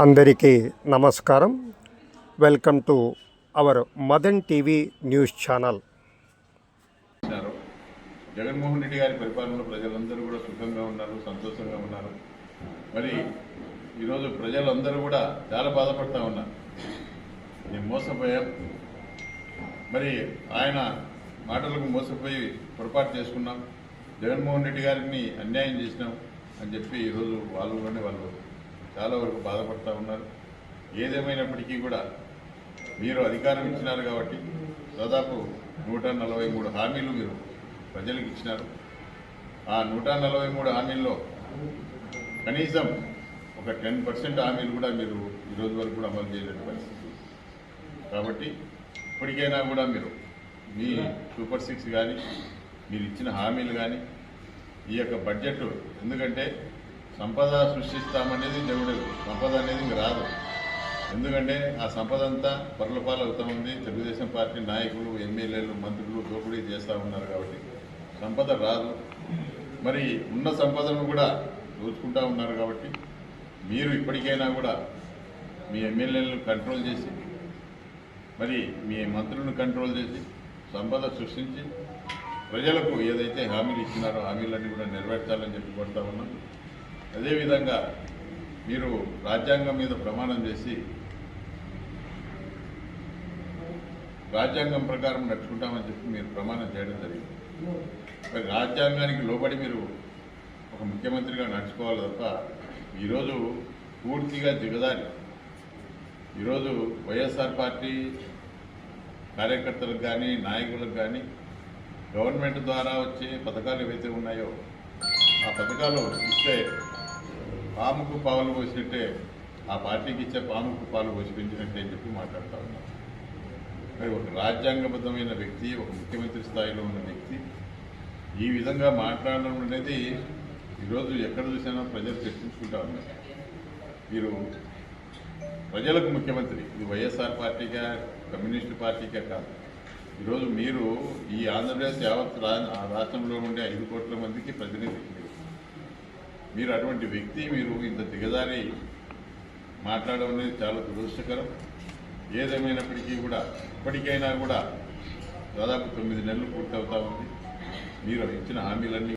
అందరికీ నమస్కారం. Welcome to our Madan TV news channel. Jaganmohan Reddy గారి పరిపాలనలో ప్రజలందరూ కూడా సుఖంగా ఉన్నారు సంతోషంగా ఉన్నారు. మరి ఈరోజు ప్రజలందరూ కూడా చాలా బాధపడతా ఉన్నారు. నేను మోసపోయాం? మరి ఆయన మాటలకు మోసపోయి పొరపాటు చేసుకున్నాం. జగన్మోహన్ రెడ్డి గారిని అన్యాయం చేసినాం అని చెప్పి ఈరోజు వాళ్ళలోనే వాళ్ళు చాలా వరకు బాధపడుతూ ఉన్నారు. ఏదేమైనప్పటికీ కూడా మీరు అధికారం ఇచ్చినారు కాబట్టి దాదాపు నూట నలభై మూడు హామీలు మీరు ప్రజలకు ఇచ్చినారు. ఆ నూట నలభై మూడు హామీల్లో కనీసం ఒక టెన్ పర్సెంట్ హామీలు కూడా మీరు ఈరోజు వరకు కూడా అమలు చేయలేని పరిస్థితి. కాబట్టి ఇప్పటికైనా కూడా మీరు మీ సూపర్ సిక్స్ కానీ మీరు ఇచ్చిన హామీలు కానీ ఈ యొక్క బడ్జెట్ ఎందుకంటే సంపద సృష్టిస్తామనేది దేవుడు. సంపద అనేది ఇంక రాదు. ఎందుకంటే ఆ సంపద అంతా పర్లపాలు అవుతా ఉంది తెలుగుదేశం పార్టీ నాయకులు ఎమ్మెల్యేలు మంత్రులు దోపిడీ చేస్తూ ఉన్నారు కాబట్టి సంపద రాదు. మరి ఉన్న సంపదను కూడా దోచుకుంటూ ఉన్నారు కాబట్టి మీరు ఇప్పటికైనా కూడా మీ ఎమ్మెల్యేలను కంట్రోల్ చేసి మరి మీ మంత్రులను కంట్రోల్ చేసి సంపద సృష్టించి ప్రజలకు ఏదైతే హామీలు ఇచ్చినారో హామీలన్నీ కూడా నెరవేర్చాలని చెప్పి కొడతా ఉన్నాం. అదేవిధంగా మీరు రాజ్యాంగం మీద ప్రమాణం చేసి రాజ్యాంగం ప్రకారం నడుచుకుంటామని చెప్పి మీరు ప్రమాణం చేయడం జరిగింది. మరి రాజ్యాంగానికి లోబడి మీరు ఒక ముఖ్యమంత్రిగా నడుచుకోవాలి తప్ప ఈరోజు పూర్తిగా దిగదారి ఈరోజు వైఎస్ఆర్ పార్టీ కార్యకర్తలకు కానీ నాయకులకు కానీ గవర్నమెంట్ ద్వారా వచ్చే పథకాలు ఏవైతే ఉన్నాయో ఆ పథకాలు ఇస్తే పాముకు పాలు పోసినట్టే ఆ పార్టీకి ఇచ్చే పాముకు పాలు పోసి పెంచినట్టే అని చెప్పి మాట్లాడుతూ ఉన్నారు మరి ఒక రాజ్యాంగబద్ధమైన వ్యక్తి ఒక ముఖ్యమంత్రి స్థాయిలో ఉన్న వ్యక్తి ఈ విధంగా మాట్లాడడం అనేది ఈరోజు ఎక్కడ చూసినా ప్రజలు చర్చించుకుంటా ఉన్నారు. మీరు ప్రజలకు ముఖ్యమంత్రి ఇది వైఎస్ఆర్ పార్టీగా కమ్యూనిస్టు పార్టీగా కాదు. ఈరోజు మీరు ఈ ఆంధ్రప్రదేశ్ యావత్ రా- ఆ రాష్ట్రంలో ఉండే ఐదు కోట్ల మందికి ప్రతినిధి మీరు అటువంటి వ్యక్తి మీరు ఇంత దిగజారి మాట్లాడడం అనేది చాలా దురదృష్టకరం. ఏదేమైనప్పటికీ కూడా ఇప్పటికైనా కూడా దాదాపు తొమ్మిది నెలలు పూర్తవుతా ఉంది. మీరు ఇచ్చిన హామీలన్నీ